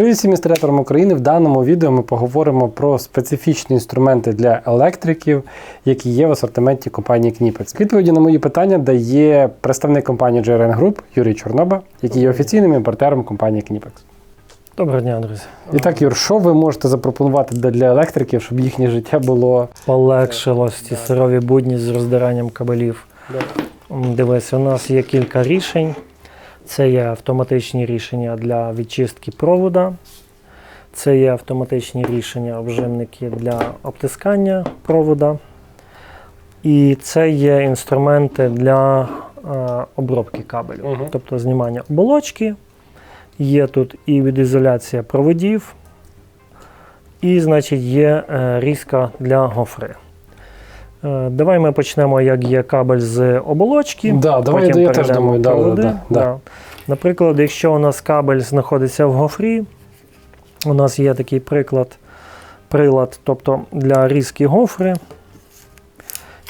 Привіт всім інсталяторам України. В даному відео ми поговоримо про специфічні інструменти для електриків, які є в асортименті компанії Knipex. Відповіді на мої питання дає представник компанії JRN Group Юрій Чорноба, який є офіційним імпортером компанії Knipex. Доброго дня, друзі. І так, Юр, що ви можете запропонувати для для електриків, щоб їхнє життя було Полегшилось ці сирові будні з роздиранням кабелів. Дивись, у нас є кілька рішень. Це є автоматичні рішення для відчистки провода. Це є автоматичні рішення обжимники для обтискання провода. І це є інструменти для е, обробки кабелю, Мгм. тобто знімання оболочки. Є тут і відізоляція проводів, і, значить, є е, різка для гофри. Е, Давай ми почнемо, як є кабель з оболочки. Да, давай, потім я теж думаю, да, да, да, да. Наприклад, якщо у нас кабель знаходиться в гофрі, у нас є такий приклад, прилад, тобто для різки гофри,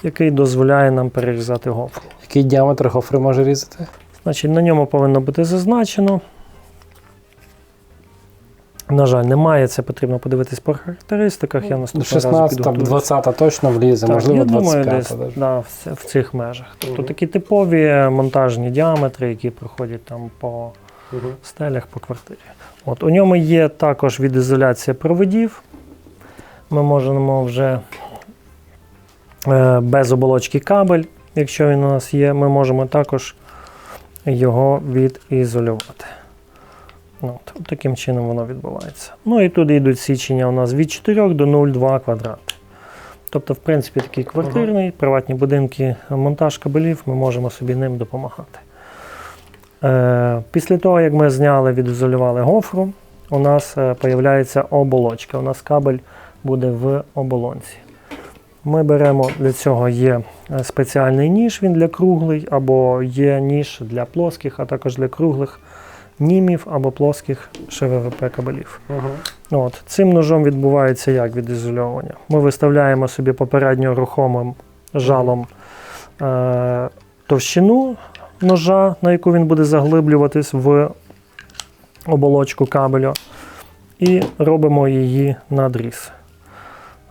який дозволяє нам перерізати гофру. який діаметр гофри може різати? Значить, на ньому повинно бути зазначено. На жаль, немає, це потрібно подивитись по характеристиках. Я наступного 16 там, підготую. 20 точно влізе, Так, можливо, я 25 думаю, десь навіть. да, в, в цих межах. Тобто Мгм. такі типові монтажні діаметри, які проходять там по Мгм. стелях, по квартирі. От, у ньому є також відізоляція проводів. Ми можемо вже е, без оболочки кабель, якщо він у нас є, ми можемо також його відізолювати. От, таким чином воно відбувається. Ну і тут йдуть січення у нас від 4 до 0,2 квадрати. Тобто, в принципі, такий квартирний, приватні будинки, монтаж кабелів, ми можемо собі ним допомагати. Е, після того, як ми зняли, відізолювали гофру, у нас е, оболочка. У нас кабель буде в оболонці. Ми беремо для цього є е, спеціальний ніж, він для круглий, або є ніж для плоских, а також для круглих німів або плоских ШВВП кабелів. Мгм. От, цим ножом відбувається як відізольовування. Ми виставляємо собі попередньо рухомим жалом е, товщину ножа, на яку він буде заглиблюватись в оболочку кабелю, і робимо її надріз.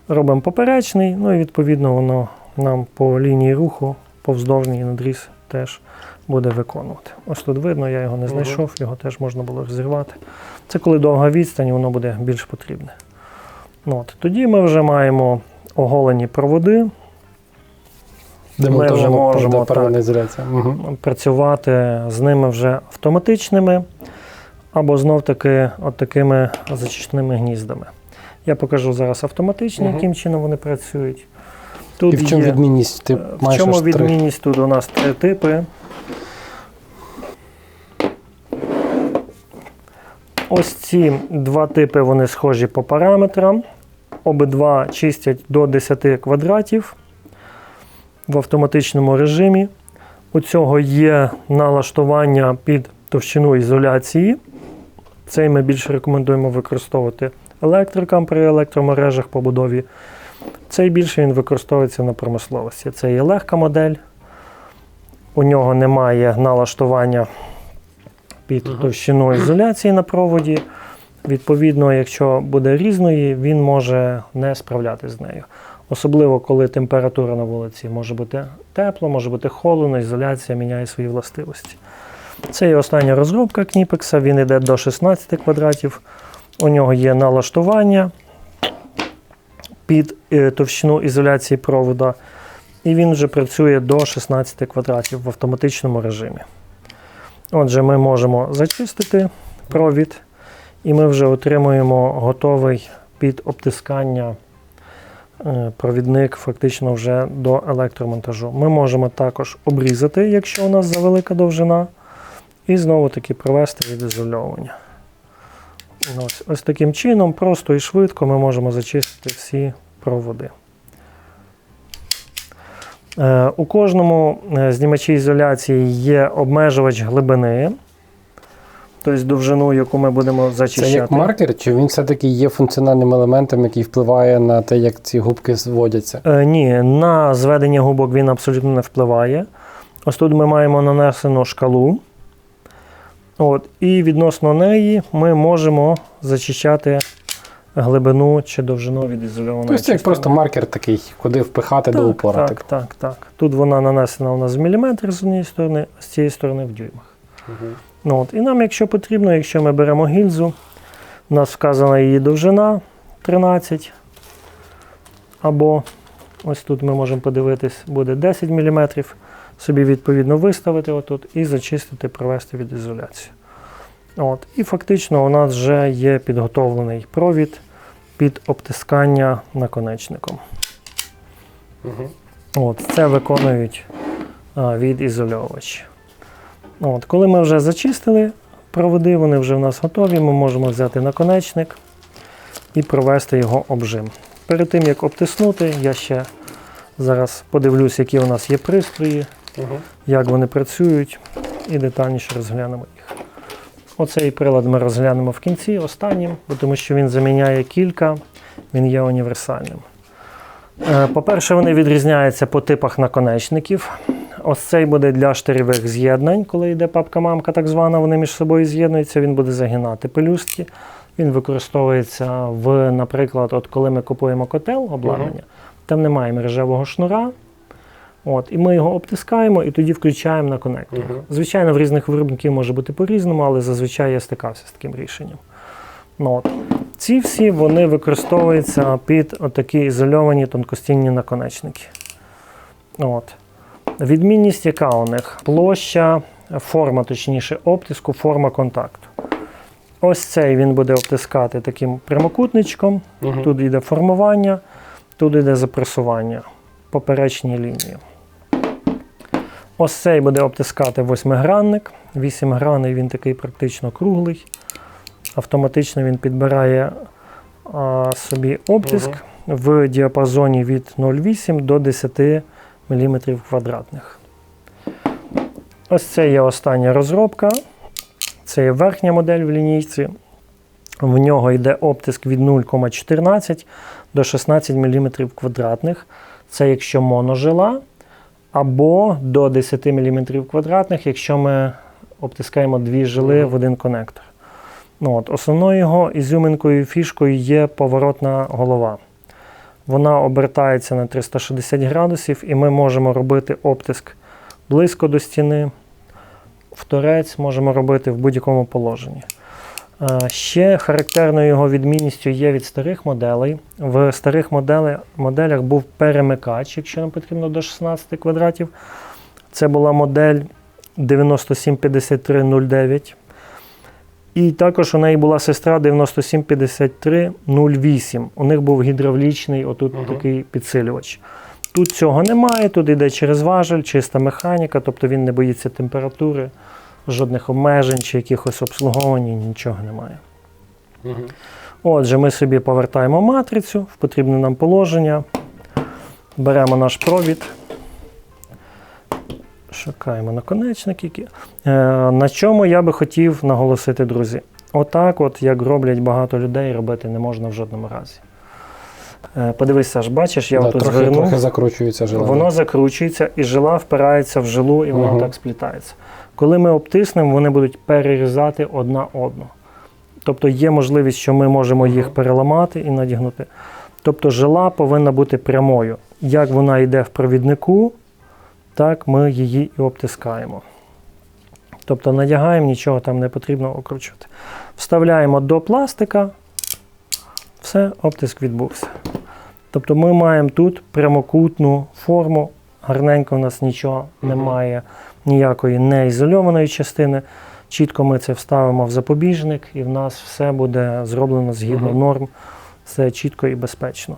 Робимо поперечний, ну і відповідно воно нам по лінії руху, повздовжній надріз теж буде виконувати. Ось тут видно, я його не знайшов, його теж можна було розірвати. Це коли довга відстань, воно буде більш потрібне. Ну, От. Тоді ми вже маємо оголені проводи, Ми вже можемо, ізоляція. Мгм. працювати з ними вже автоматичними, або знов-таки от такими зачищеними гніздами. Я покажу зараз автоматичні, Мгм. яким чином вони працюють. Тут І в чому є, відмінність? Ти е, в чому аж три. Тут у нас три типи. Ось ці два типи вони схожі по параметрам. Обидва чистять до 10 квадратів в автоматичному режимі. У цього є налаштування під товщину ізоляції. Цей ми більше рекомендуємо використовувати електрикам при електромережах побудові. Цей більше він використовується на промисловості. Це є легка модель. У нього немає налаштування під Мгм. товщину ізоляції на проводі. Відповідно, якщо буде різної, він може не справлятися з нею. Особливо, коли температура на вулиці може бути тепло, може бути холодно, ізоляція міняє свої властивості. Це є остання розробка Кніпекса, він йде до 16 квадратів. У нього є налаштування під е, товщину ізоляції провода, і він вже працює до 16 квадратів в автоматичному режимі. Отже, ми можемо зачистити провід, і ми вже отримуємо готовий під обтискання е, провідник фактично вже до електромонтажу. Ми можемо також обрізати, якщо у нас завелика довжина, і знову таки провести відізольовування. Ось, ось таким чином, просто і швидко ми можемо зачистити всі проводи. Е, У кожному е, знімачі ізоляції є обмежувач глибини, тобто довжину, яку ми будемо Це зачищати. як маркер, чи він все-таки є функціональним елементом, який впливає на те, як ці губки зводяться? Е, Ні, на зведення губок він абсолютно не впливає. Ось тут ми маємо нанесену шкалу. От, і відносно неї ми можемо зачищати глибину чи довжину від ізольованої Тобто це як частини. просто маркер такий, куди впихати до упора. Так, так, так. Тут вона нанесена у нас в міліметр з однієї сторони, а з цієї сторони в дюймах. Мгм. Ну, от. І нам, якщо потрібно, якщо ми беремо гільзу, у нас вказана її довжина 13. Або ось тут ми можемо подивитись, буде 10 мм. Собі відповідно виставити отут і зачистити, провести від ізоляції. От. І фактично у нас вже є підготовлений провід під обтискання наконечником. Мгм. От, це виконують а, відізольовувачі. От, коли ми вже зачистили проводи, вони вже в нас готові, ми можемо взяти наконечник і провести його обжим. Перед тим, як обтиснути, я ще зараз подивлюсь, які у нас є пристрої, Мгм. як вони працюють, і детальніше розглянемо їх. Оцей прилад ми розглянемо в кінці, останнім, тому що він заміняє кілька, він є універсальним. Е, По-перше, вони відрізняються по типах наконечників. Ось цей буде для штирьових з'єднань, коли йде папка-мамка, так звана, вони між собою з'єднуються, він буде загинати пелюстки. Він використовується в, наприклад, от коли ми купуємо котел обладнання, там немає мережевого шнура. От, і ми його обтискаємо і тоді включаємо на конектор. Мгм. Звичайно, в різних виробників може бути по-різному, але зазвичай я стикався з таким рішенням. Ну, от. Ці всі вони використовуються під такі ізольовані тонкостінні наконечники. От. Відмінність, яка у них? Площа, форма, точніше, обтиску, форма контакту. Ось цей він буде обтискати таким прямокутничком. Мгм. Тут йде формування, тут йде запресування поперечній лінії. Ось цей буде обтискати восьмигранник. Вісімгранний він такий практично круглий. Автоматично він підбирає а, собі обтиск в діапазоні від 0,8 до 10 мм квадратних. Ось це є остання розробка. Це є верхня модель в лінійці. В нього йде обтиск від 0,14 до 16 мм квадратних. Це якщо моножила, або до 10 мм квадратних, якщо ми обтискаємо дві жили в один конектор. Ну, от, основною його ізюминкою фішкою є поворотна голова. Вона обертається на 360 градусів, і ми можемо робити обтиск близько до стіни, в торець можемо робити в будь-якому положенні. Ще характерною його відмінністю є від старих моделей. В старих моделях був перемикач, якщо нам потрібно до 16 квадратів. Це була модель 975309. І також у неї була сестра 975308. У них був гідравлічний отут Мгм. такий підсилювач. Тут цього немає, тут йде через важель, чиста механіка, тобто він не боїться температури, жодних обмежень чи якихось обслуговувань, нічого немає. Мгм. Отже, ми собі повертаємо матрицю в потрібне нам положення, беремо наш провід, шукаємо наконечник. який- Е, на чому я би хотів наголосити, друзі? Отак, от, як роблять багато людей, робити не можна в жодному разі. Е, подивись, Саш, бачиш, я Да, отут жила. Воно закручується і жила впирається в жилу, і воно Мгм. так сплітається. Коли ми обтиснемо, вони будуть перерізати одна одну. Тобто є можливість, що ми можемо їх переламати і надягнути. Тобто жила повинна бути прямою. Як вона йде в провіднику, так ми її і обтискаємо. Тобто надягаємо, нічого там не потрібно окручувати. Вставляємо до пластика, все, обтиск відбувся. Тобто ми маємо тут прямокутну форму, гарненько у нас нічого немає, ніякої неізольованої частини. Чітко ми це вставимо в запобіжник, і в нас все буде зроблено згідно Мгм. норм, все чітко і безпечно.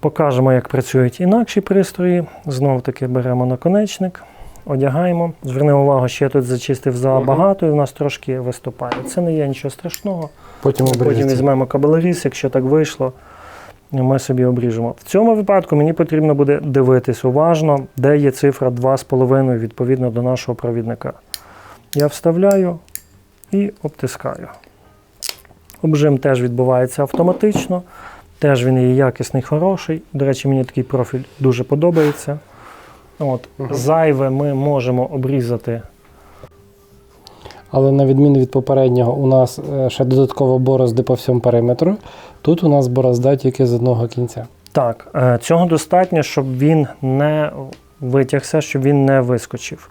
Покажемо, як працюють інакші пристрої. Знову таки беремо наконечник, одягаємо. Звернемо увагу, що я тут зачистив забагато, і в нас трошки виступає. Це не є нічого страшного. Потім Потім візьмемо кабелеріз, якщо так вийшло, ми собі обріжемо. В цьому випадку мені потрібно буде дивитись уважно, де є цифра 2,5 відповідно до нашого провідника. Я вставляю і обтискаю. Обжим теж відбувається автоматично. Теж він є якісний, хороший. До речі, мені такий профіль дуже подобається. От. Зайве ми можемо обрізати Але на відміну від попереднього, у нас е, ще додатково борозди по всьому периметру. Тут у нас борозда тільки з одного кінця. Так, е, цього достатньо, щоб він не витягся, щоб він не вискочив.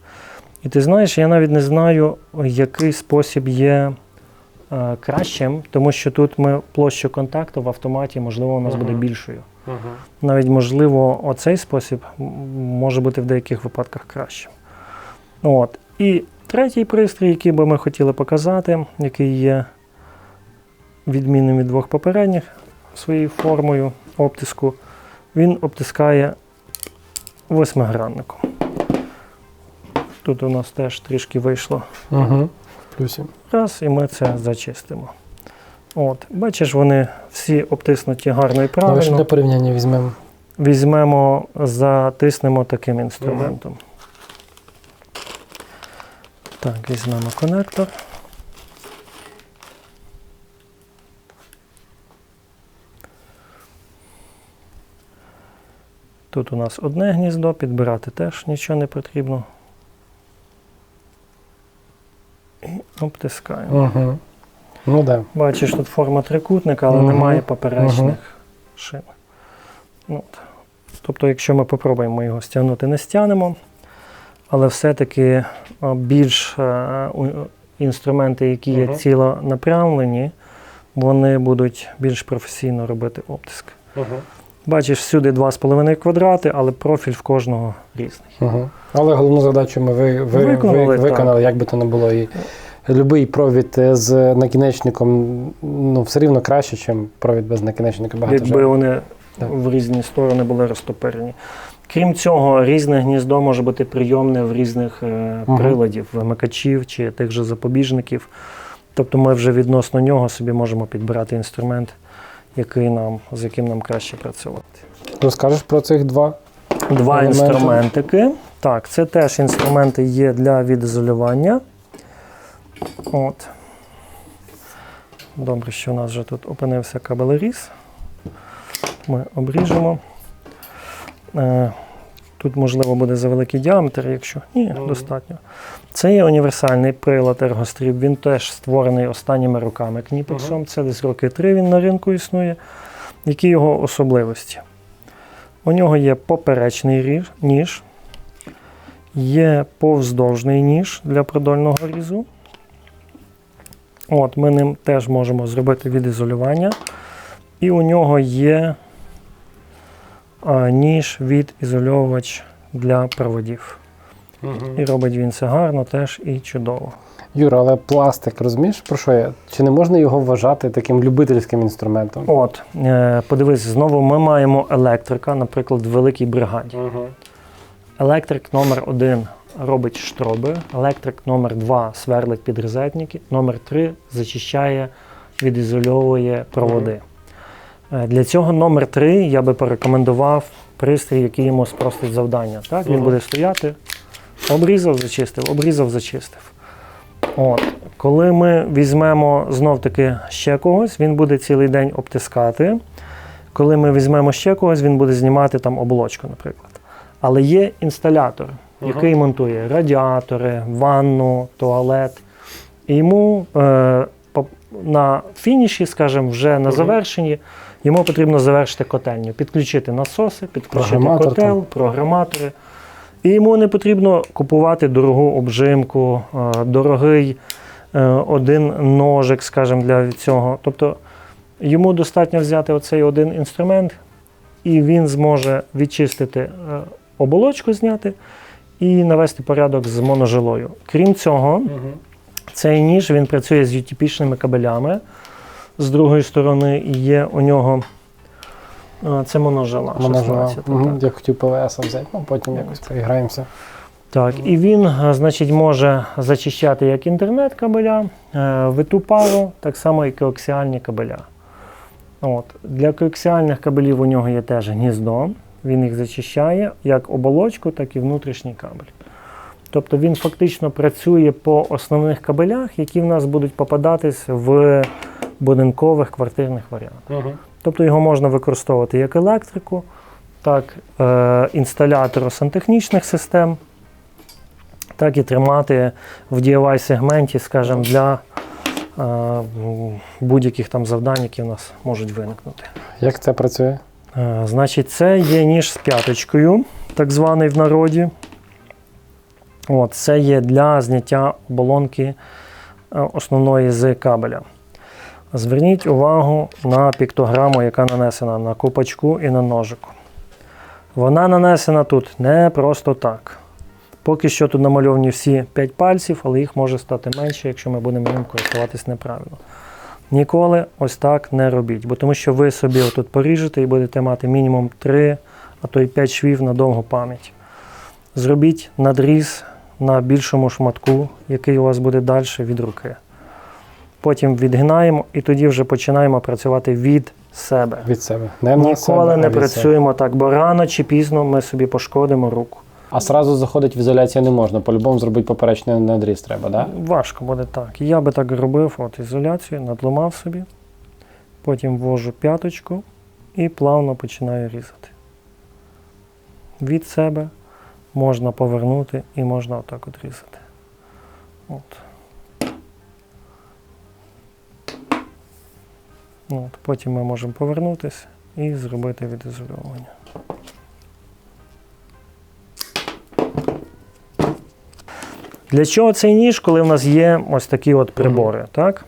І ти знаєш, я навіть не знаю, який спосіб є е, кращим, тому що тут ми площу контакту в автоматі, можливо, у нас буде Мгм. більшою. Навіть, можливо, оцей спосіб може бути в деяких випадках кращим. От. І третій пристрій, який би ми хотіли показати, який є відмінним від двох попередніх своєю формою обтиску, він обтискає восьмигранником. Тут у нас теж трішки вийшло Угу. Плюсі. раз, і ми це зачистимо. От, бачиш, вони всі обтиснуті гарно і Давай ще правильно. для порівняння візьмемо. Візьмемо, затиснемо таким інструментом. Так, візьмемо конектор. Тут у нас одне гніздо, підбирати теж нічого не потрібно. І обтискаємо. Угу. Ну. Да. Бачиш, тут форма трикутника, але Мгм. немає поперечних Мгм. шин. Ну, от. Тобто, якщо ми попробуємо його стягнути, не стягнемо, але все-таки більш е, інструменти, які є Мгм. цілонапрямлені, вони будуть більш професійно робити обтиск. Угу. Бачиш, всюди 2,5 квадрати, але профіль в кожного різний. Угу. Але головну задачу ми ви, ви, Виконали, ви, виконали, як би то не було. І любий провід з накінечником ну, все рівно краще, ніж провід без накінечника. Багато якби вони Так. в різні сторони були розтоперені. Крім цього, різне гніздо може бути прийомне в різних е, приладів, вимикачів чи тих же запобіжників. Тобто ми вже відносно нього собі можемо підбирати інструмент, який нам, з яким нам краще працювати. Розкажеш про цих два? Два Елементи. інструментики. Так, це теж інструменти є для відізолювання. От. Добре, що у нас вже тут опинився кабелеріз. Ми обріжемо. Тут, можливо, буде за великий діаметр, якщо ні, Мгм. достатньо. Це є універсальний прилад ергостріб. Він теж створений останніми роками Кніпексом. Це десь роки три він на ринку існує. Які його особливості? У нього є поперечний ріж, ніж, є повздовжний ніж для продольного різу. От, ми ним теж можемо зробити відізолювання. І у нього є ніж відізольовувач для проводів. І робить він це гарно теж і чудово. Юра, але пластик, розумієш, про що я? Чи не можна його вважати таким любительським інструментом? От, е, подивись, знову ми маємо електрика, наприклад, в великій бригаді. Угу. Електрик номер 1 робить штроби, електрик номер 2 сверлить підрозетники, номер 3 зачищає, відізольовує проводи. Е, Для цього номер 3 я би порекомендував пристрій, який йому спростить завдання. Так? Він буде стояти, обрізав, зачистив, обрізав, зачистив. От. Коли ми візьмемо знов-таки ще когось, він буде цілий день обтискати. Коли ми візьмемо ще когось, він буде знімати там оболочку, наприклад. Але є інсталятор, Ага. який монтує радіатори, ванну, туалет. І йому е, на фініші, скажімо, вже на завершенні, йому потрібно завершити котельню, підключити насоси, підключити Програматор котел, там. програматори. І йому не потрібно купувати дорогу обжимку, е, дорогий е, один ножик, скажімо, для цього. Тобто йому достатньо взяти оцей один інструмент, і він зможе відчистити е, оболочку, зняти і навести порядок з моножилою. Крім цього, цей ніж він працює з UTP-шними кабелями. З другої сторони є у нього е, це моножила. Моножила. 16, Угу. так. Я хотів ПВС взяти, ну потім якось поіграємося. Так, і він, е, значить, може зачищати як інтернет-кабеля, е, виту пару, так само і коаксіальні кабеля. От. Для коаксіальних кабелів у нього є теж гніздо. Він їх зачищає як оболочку, так і внутрішній кабель. Тобто він фактично працює по основних кабелях, які в нас будуть попадатись в будинкових квартирних варіантах. Угу. Тобто його можна використовувати як електрику, так е, інсталятор сантехнічних систем, так і тримати в DIY сегменті, скажімо, для е, будь-яких там завдань, які у нас можуть виникнути. Як це працює? Е, Значить, це є ніж з п'яточкою, так званий в народі. От, це є для зняття оболонки е, основної з кабеля. Зверніть увагу на піктограму, яка нанесена на купачку і на ножику. Вона нанесена тут не просто так. Поки що тут намальовані всі 5 пальців, але їх може стати менше, якщо ми будемо ним користуватись неправильно. Ніколи ось так не робіть, бо тому що ви собі отут поріжете і будете мати мінімум 3, а то й 5 швів на довгу пам'ять. Зробіть надріз на більшому шматку, який у вас буде далі від руки. Потім відгинаємо і тоді вже починаємо працювати від себе. Від себе. Не на себе, Ніколи не від себе. працюємо так, бо рано чи пізно ми собі пошкодимо руку. А сразу заходить в ізоляцію не можна. По-любому зробити поперечний надріз треба, да? Важко буде так. Я би так робив, от ізоляцію, надломав собі, потім ввожу п'яточку і плавно починаю різати. Від себе можна повернути і можна отак от різати. От. От. Потім ми можемо повернутися і зробити відізольовування. Для чого цей ніж, коли в нас є ось такі от прибори, так?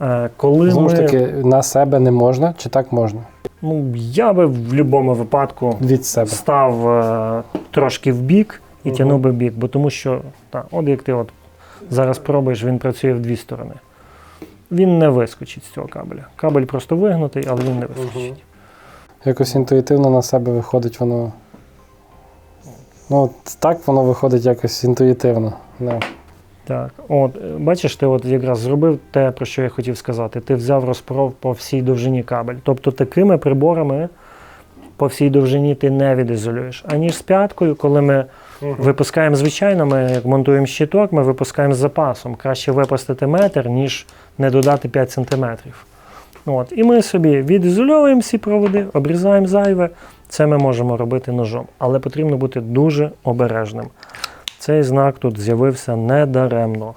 Е, Коли Знову ми, ж таки, на себе не можна, чи так можна? ну, я би в будь-якому випадку Від себе. став е, трошки в бік і Мгм. тягнув би бік, бо тому що, так, от як ти от зараз пробуєш, він працює в дві сторони. Він не вискочить з цього кабеля. Кабель просто вигнутий, але він не вискочить. Якось інтуїтивно на себе виходить воно. Ну, так воно виходить якось інтуїтивно. Да. Так, от е, бачиш, ти от якраз зробив те, про що я хотів сказати. Ти взяв розпоров по всій довжині кабель. Тобто такими приборами по всій довжині ти не відізолюєш. Аніж з п'яткою, коли ми випускаємо звичайно, ми монтуємо щиток, ми випускаємо з запасом. Краще випустити метр, ніж не додати 5 сантиметрів. От. І ми собі відізольовуємо всі проводи, обрізаємо зайве. Це ми можемо робити ножом. Але потрібно бути дуже обережним. Цей знак тут з'явився недаремно.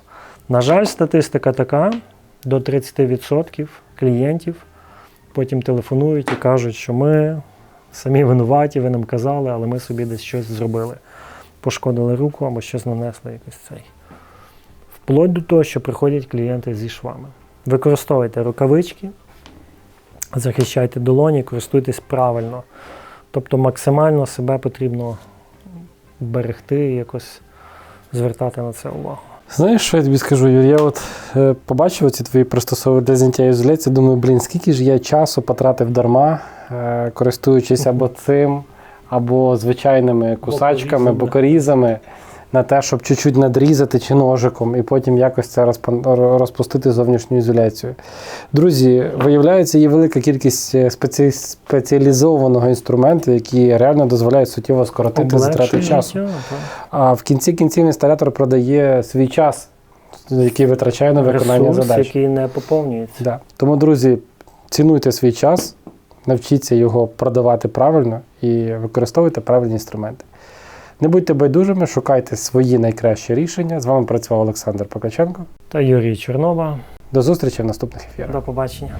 На жаль, статистика така: до 30% клієнтів потім телефонують і кажуть, що ми самі винуваті, ви нам казали, але ми собі десь щось зробили. Пошкодили руку або щось нанесли якось цей. Вплоть до того, що приходять клієнти зі швами. Використовуйте рукавички, захищайте долоні, користуйтесь правильно. Тобто максимально себе потрібно берегти і якось звертати на це увагу. Знаєш, що я тобі скажу, Юрій? Я от е, побачив ці твої пристосові для зняття ізоляції, думаю, блін, скільки ж я часу потратив дарма, е, користуючись або цим, або звичайними кусачками, Бокорізами. на те, щоб чуть-чуть надрізати чи ножиком, і потім якось це розпустити зовнішню ізоляцію. Друзі, виявляється, є велика кількість е, спеці... спеціалізованого інструменту, які реально дозволяють суттєво скоротити затрати часу. А в кінці кінців інсталятор продає свій час, який витрачає на виконання Ресурс, задач. який не поповнюється. Да. Тому, друзі, цінуйте свій час, навчіться його продавати правильно і використовуйте правильні інструменти. Не будьте байдужими, шукайте свої найкращі рішення. З вами працював Олександр Покаченко. Та Юрій Чорнова. До зустрічі в наступних ефірах. До побачення.